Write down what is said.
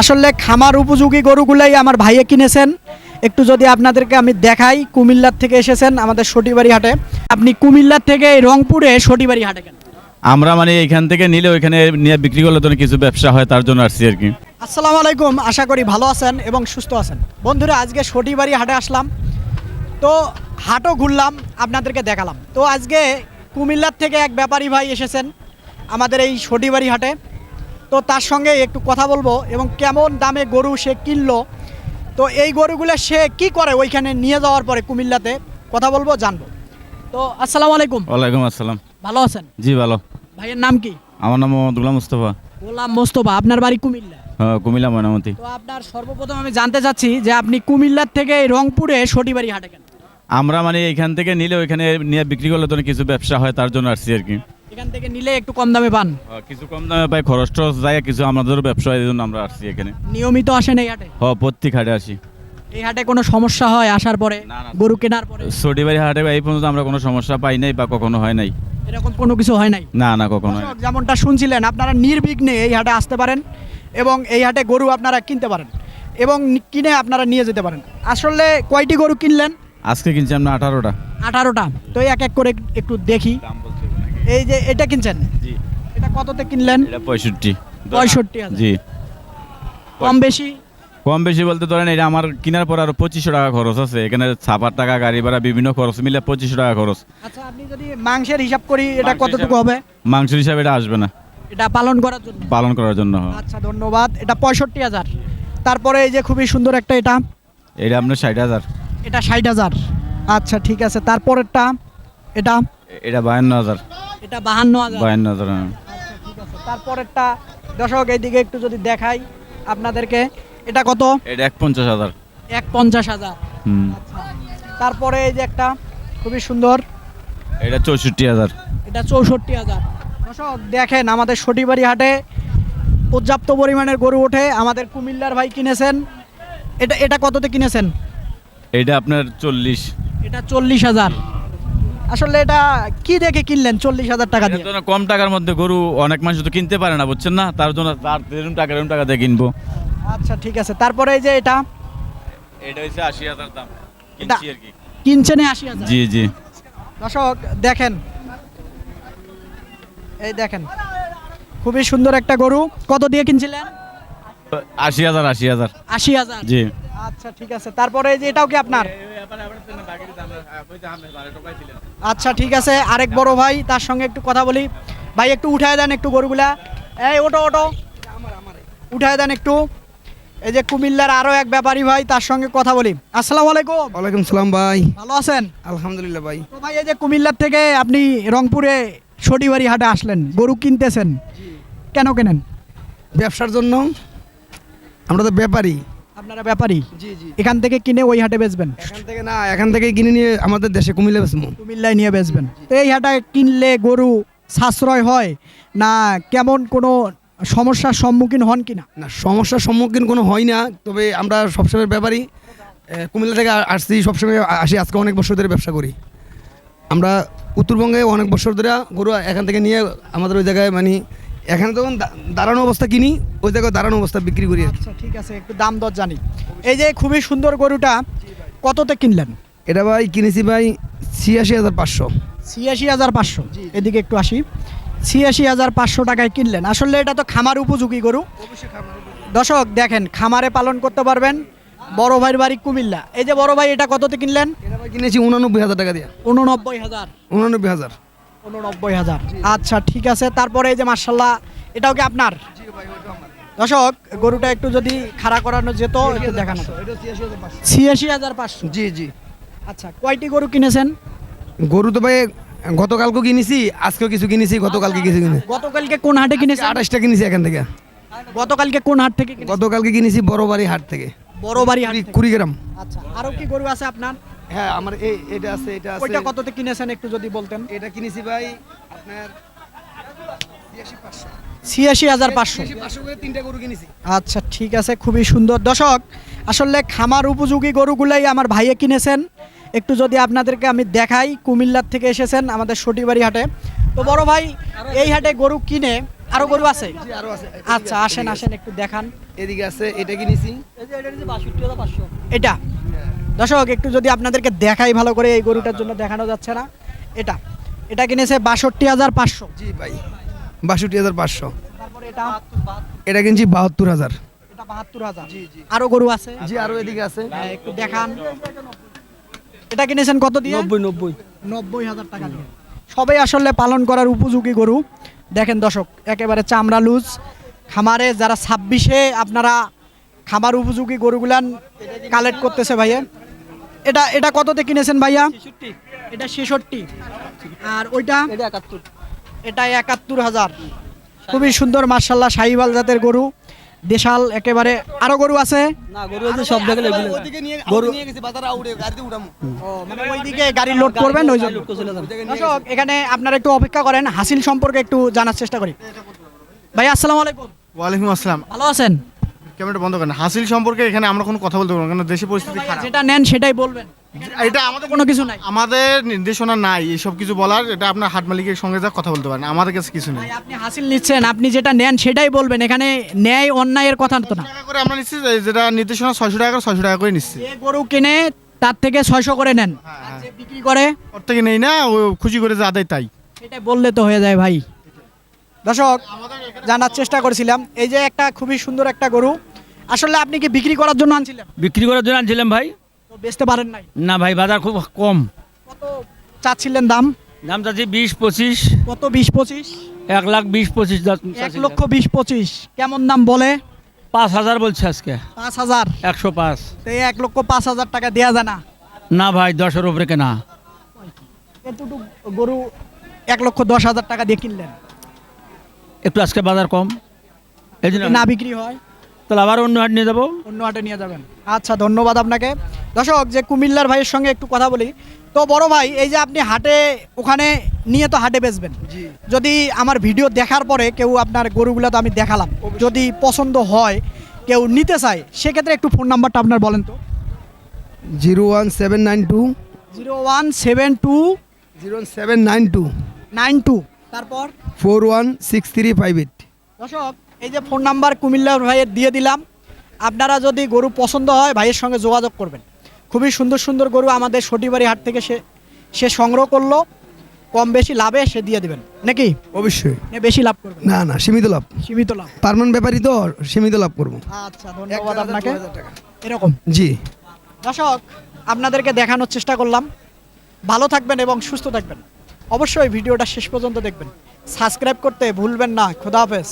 আসলে খামার উপযোগী গরুগুলাই আমার ভাইয়ে কিনেছেন। একটু যদি আপনাদেরকে আমি দেখাই কুমিল্লার থেকে এসেছেন আমাদের সটিবাড়ি হাটে আপনি কুমিল্লার থেকে রংপুরে সটিবাড়ি হাটে কেন? আমরা মানে এখান থেকে নিলে ওইখানে নিয়ে বিক্রি করলে তো কিছু ব্যবসা হয় তার জন্য আসছি আর কি। আসসালামু আলাইকুম আশা করি ভালো আছেন এবং সুস্থ আছেন। বন্ধুরা আজকে সটিবাড়ি হাটে আসলাম। তো হাটও ঘুরলাম আপনাদেরকে দেখালাম। তো আজকে কুমিল্লার থেকে এক ব্যাপারী ভাই এসেছেন আমাদের এই সটিবাড়ি হাটে তো তার সঙ্গে একটু কথা বলব এবং কেমন দামে গরু সে কিনলো। তো এই গরুগুলো সে কি করে ওইখানে নিয়ে যাওয়ার পরে কুমিল্লাতে? কথা বলব জানব। তো আসসালামু আলাইকুম। ওয়ালাইকুম আসসালাম। ভালো আছেন? জি ভালো। ভাইয়ের নাম কি? আমার নাম মোহাম্মদ গুলাম মুস্তফা। গোলাম মোস্তফা আপনার বাড়ি কুমিল্লা? হ্যাঁ, কুমিল্লা ময়নামতি। তো আপনার সর্বপ্রথম আমি জানতে চাচ্ছি যে আপনি কুমিল্লার থেকে রংপুরে সটিবাড়ি হাটে কেন? আমরা মানে এখান থেকে নিলে ওইখানে নিয়ে বিক্রি করলে তো কিছু ব্যবসা হয় তার জন্য আসছি আর কি। এখান থেকে নিলে একটু কম দামে পান? হ্যাঁ, কিছু কম দামে পাই খরচ টরচ যায় কিছু ব্যবসা এই জন্য আমরা আসছি এখানে। নিয়মিত আসেন এই হাটে? হ প্রত্যেক হাটে আসি। এই হাটে কোনো সমস্যা হয় আসার পরে। গরু কেনার পরে? সটিবাড়ি হাটে এই পর্যন্ত আমরা কোনো সমস্যা পাই নাই বা কখনো হয় নাই। এরকম কোনো কিছু হয় নাই? না না কখনো যেমনটা শুনছিলেন আপনারা নির্বিঘ্নে এই হাটে আসতে পারেন এবং এই হাটে গরু আপনারা কিনতে পারেন এবং কিনে আপনারা নিয়ে যেতে পারেন। আসলে কয়টি গরু কিনলেন? আজকে কিনছি আমরা আঠারোটা। আঠারোটা। তো এক এক করে একটু দেখি। এই যে এটা কিনছেন? জি। এটা কততে কিনলেন? এটা পঁয়ষট্টি। পঁয়ষট্টি জি। কম বেশি? কম বেশি বলতে ধরেন এটা আমার কেনার পর আরও পঁচিশশো টাকা খরচ আছে। এখানে ছাপার টাকা গাড়ি ভাড়া বিভিন্ন খরচ মিলে পঁচিশশো টাকা খরচ। আচ্ছা আপনি যদি মাংসের হিসাব করি এটা মাংসের কতটুকু হবে? মাংস হিসাবে এটা আসবে না। এটা পালন করার জন্য? পালন করার জন্য। আচ্ছা ধন্যবাদ। এটা পঁয়ষট্টি হাজার। তারপরে এই যে খুবই সুন্দর একটা এটা। এটা আপনার ষাট হাজার। এটা ষাট হাজার। আচ্ছা ঠিক আছে। তারপরেরটা এটা? এটা বায়ান্ন হাজার। এটা বাহান্ন হাজার। বায়ান্ন হাজার হ্যাঁ। তারপরেরটা দর্শক এইদিকে একটু যদি দেখাই আপনাদেরকে এটা কত? এটা এক পঞ্চাশ হাজার। এক পঞ্চাশ হাজার। আচ্ছা তারপরে এই যে একটা খুবই সুন্দর। এটা চৌষট্টি হাজার। এটা চৌষট্টি হাজার। দর্শক দেখেন আমাদের সটিবাড়ি হাটে পর্যাপ্ত পরিমাণের গরু ওঠে। আমাদের কুমিল্লার ভাই কিনেছেন। এটা এটা কততে কিনেছেন? এটা আপনার চল্লিশ। এটা চল্লিশ হাজার। আসলে এটা কি দেখে কিনলেন চল্লিশ হাজার টাকা দিয়ে? জন্য কম টাকার মধ্যে গরু অনেক মানুষ তো কিনতে পারে না বুঝছেন না? তার জন্য তার এরকম টাকা এরকম টাকা দিয়ে কিনবো। আচ্ছা ঠিক আছে। তারপরে এই যে এটা? এটা হচ্ছে আশি হাজার দাম। কিনছি আর কি। কিনছেন আশি হাজার? জি জি। দর্শক দেখেন। এই দেখেন খুবই সুন্দর একটা গরু। কত দিয়ে কিনছিলেন? আশি হাজার আশি হাজার। আশি হাজার? জি। আচ্ছা ঠিক আছে। তারপরে এই যে এটাও কি আপনার? আচ্ছা ঠিক আছে। আরেক বড় ভাই তার সঙ্গে একটু কথা বলি। ভাই একটু উঠায় দেন একটু গরুগুলা। এই ওটো ওটো উঠায় দেন একটু। এই যে কুমিল্লার আরও এক ব্যাপারী ভাই তার সঙ্গে কথা বলি। আসসালামু আলাইকুম। ওয়ালাইকুম সালাম ভাই। ভালো আছেন? আলহামদুলিল্লাহ ভাই। তো ভাই এই যে কুমিল্লার থেকে আপনি রংপুরে শনিবারি হাটে আসলেন গরু কিনতেছেন। কেন কেনেন? ব্যবসার জন্য। আমরা তো ব্যাপারী। আপনারা ব্যাপারী? জি জি। এখান থেকে কিনে ওই হাটে বেচবেন? এখান থেকে না এখান থেকে কিনে নিয়ে আমাদের দেশে কুমিল্লা বেসমু কুমিল্লায় নিয়ে বেচবেন। তো এই হাটে কিনলে গরু সাশ্রয় হয় না কেমন কোনো সমস্যার সম্মুখীন হন কিনা? না সমস্যার সম্মুখীন কোনো হয় না তবে আমরা সবসময় ব্যাপারী। কুমিল্লা থেকে আসছি সবসময় আসি আজকে অনেক বছর ধরে ব্যবসা করি। আমরা উত্তরবঙ্গে অনেক বছর ধরে গরু এখান থেকে নিয়ে আমাদের ওই জায়গায় মানে এখানে তখন দাঁড়ানো অবস্থা কিনি ওই জায়গায় দাঁড়ানো অবস্থা বিক্রি করি আচ্ছা ঠিক আছে একটু দাম দর জানি। এই যে খুবই সুন্দর গরুটা কততে কিনলেন? এটা ভাই কিনেছি ভাই ছিয়াশি হাজার পাঁচশো। ছিয়াশি হাজার পাঁচশো। এদিকে একটু আসি। ছিয়াশি হাজার পাঁচশো টাকায় কিনলেন। আসলে এটা তো খামার উপযোগী গরু। দর্শক দেখেন খামারে পালন করতে পারবেন বড় ভাইয়ের বাড়ি কুমিল্লা। এই যে বড় ভাই এটা কততে কিনলেন? কিনেছি উনানব্বই হাজার টাকা দিয়ে। উননব্বই হাজার। উনানব্বই হাজার। উননব্বই হাজার। আচ্ছা ঠিক আছে। তারপরে এই যে মার্শাল্লাহ এটাও কি আপনার? দর্শক গরুটা একটু যদি খাড়া করানো যেত একটু দেখানো ছিয়াশি হাজার পাঁচশো। জি জি। আচ্ছা কয়টি গরু কিনেছেন? গরু তো ভাই গতকালকে কিনেছি আজকেও কিছু কিনেছি গতকালকে কিছু কিনেছি। গতকালকে কোন হাটে কিনেছি আঠাশটা কিনেছি এখান থেকে। গতকালকে কোন হাট থেকে গতকালকে কিনেছি বড় বাড়ি হাট থেকে। বড় বাড়ি হাট। কুড়িগ্রাম। আচ্ছা আরও কি গরু আছে আপনার? হ্যাঁ আমার এই এটা আছে এটা আছে। ওইটা কততে কিনেছেন একটু যদি বলতেন? এটা কিনেছি ভাই আপনার ছিয়াশি হাজার পাঁচশো। পাঁচশো করে তিনটা গরু কিনেছি। আচ্ছা ঠিক আছে খুবই সুন্দর। দর্শক আসলে খামার উপযোগী গরুগুলাই আমার ভাইয়ে কিনেছেন। একটু যদি আপনাদেরকে আমি দেখাই কুমিল্লার থেকে এসেছেন আমাদের সটিবাড়ি হাটে। তো বড় ভাই এই হাটে গরু কিনে আরও গরু আছে? আরও আচ্ছা আসেন আসেন একটু দেখান। এদিকে আছে এটা কিনেছি। এটা দর্শক একটু যদি আপনাদেরকে দেখাই ভালো করে এই গরুটার জন্য দেখানো যাচ্ছে না। এটা এটা কিনেছে বাষট্টি হাজার পাঁচশো। জি ভাই বাষট্টি হাজার পাঁচশো। তারপরে এটা এটা কিনছি বাহাত্তর হাজার। এটা বাহাত্তর হাজার। আরও গরু আছে? জি আরও এদিকে আছে। হ্যাঁ, একটু দেখান। এটা কিনেছেন কত দিয়ে? নব্বই নব্বই। নব্বই হাজার টাকা দিয়ে। সবাই আসলে পালন করার উপযোগী গরু। দেখেন দর্শক একেবারে চামড়া লুজ। খামারে যারা ছাব্বিশে আপনারা খামার উপযোগী গরুগুলান কালেক্ট করতেছে ভাইয়া। এটা এটা কততে কিনেছেন ভাইয়া? এটা ছেষট্টি। আর ওইটা? এটা একাত্তর। হাজার। খুবই সুন্দর মার্শাল্লাহ শাহিবাল জাতের গরু। দেশাল একেবারে আরও গরু আছে? না গরু আছে সব দেখলে গরু নিয়ে গেছি বাজারে আউড়ে গাড়িতে উঠামু মানে ওইদিকে গাড়ি লোড করবেন ওই জন্য। দর্শক এখানে আপনারা একটু অপেক্ষা করেন হাসিল সম্পর্কে একটু জানার চেষ্টা করি। ভাই আসসালামু আলাইকুম। ওয়ালাইকুম আসসালাম। ভালো আছেন? ক্যামেরাটা বন্ধ করেন। হাসিল সম্পর্কে এখানে আমরা কোনো কথা বলতে পারব না কারণ দেশের পরিস্থিতি খারাপ। যেটা নেন সেটাই বলবেন। এটা আমাদের কোনো কিছু নাই। আমাদের নির্দেশনা নাই এইসব কিছু বলার এটা আপনার হাট মালিকের সঙ্গে যা কথা বলতে পারেন আমাদের কাছে কিছু নেই। আপনি হাসিল নিচ্ছেন আপনি যেটা নেন সেটাই বলবেন এখানে ন্যায় অন্যায়ের কথা তো না। টাকা করে আমরা নিচ্ছি যেটা নির্দেশনা ছয়শো টাকা করে ছয়শো টাকা করে নিচ্ছি। যে গরু কিনে তার থেকে ছয়শো করে নেন। আর যে বিক্রি করে ওর থেকে নেই না ও খুশি করে যা দেয় তাই। সেটাই বললে তো হয়ে যায় ভাই। দর্শক জানার চেষ্টা করেছিলাম। এই যে একটা খুবই সুন্দর একটা গরু আসলে আপনি কি বিক্রি করার জন্য আনছিলেন? বিক্রি করার জন্য আনছিলাম ভাই। তো বেচতে পারেন নাই? না ভাই বাজার খুব কম। কত চাচ্ছিলেন দাম? দাম চাচ্ছি বিশ পঁচিশ। কত বিশ পঁচিশ? এক লাখ বিশ পঁচিশ এক লক্ষ বিশ পঁচিশ। কেমন দাম বলে? পাঁচ হাজার বলছে আজকে। পাঁচ হাজার? একশো পাঁচ। তো এই এক লক্ষ পাঁচ হাজার টাকা দেওয়া যায় না। না ভাই দশের উপরে কেনা। এতটুকু গরু এক লক্ষ দশ হাজার টাকা দিয়ে কিনলেন? একটু আজকে বাজার কম। এই জন্য না বিক্রি হয়? তাহলে আবার অন্য হাট নিয়ে যাব। অন্য হাটে নিয়ে যাবেন। আচ্ছা ধন্যবাদ আপনাকে। দর্শক যে কুমিল্লার ভাইয়ের সঙ্গে একটু কথা বলি। তো বড় ভাই এই যে আপনি হাটে ওখানে নিয়ে তো হাটে বেচবেন। যদি আমার ভিডিও দেখার পরে কেউ আপনার গরুগুলো তো আমি দেখালাম। যদি পছন্দ হয় কেউ নিতে চায় সেক্ষেত্রে একটু ফোন নাম্বারটা আপনার বলেন তো। Zero one seven nine two. Zero one seven two zero seven nine two. Nine two. তারপর? Four one six three five eight. দর্শক এই যে ফোন নাম্বার কুমিল্লার ভাইয়ের দিয়ে দিলাম। আপনারা যদি গরু পছন্দ হয় ভাইয়ের সঙ্গে যোগাযোগ করবেন। খুবই সুন্দর সুন্দর গরু আমাদের সটিবাড়ি হাট থেকে সে সে সংগ্রহ করল। কম বেশি লাভে সে দিয়ে দিবেন। নাকি? অবশ্যই। বেশি লাভ করবেন। না না সীমিত লাভ। সীমিত লাভ। পারমান ব্যাপারই তো সীমিত লাভ করব। আচ্ছা ধন্যবাদ আপনাকে। এরকম। জি। দর্শক আপনাদেরকে দেখানোর চেষ্টা করলাম। ভালো থাকবেন এবং সুস্থ থাকবেন। অবশ্যই ভিডিওটা শেষ পর্যন্ত দেখবেন। সাবস্ক্রাইব করতে ভুলবেন না। খোদা হাফেজ।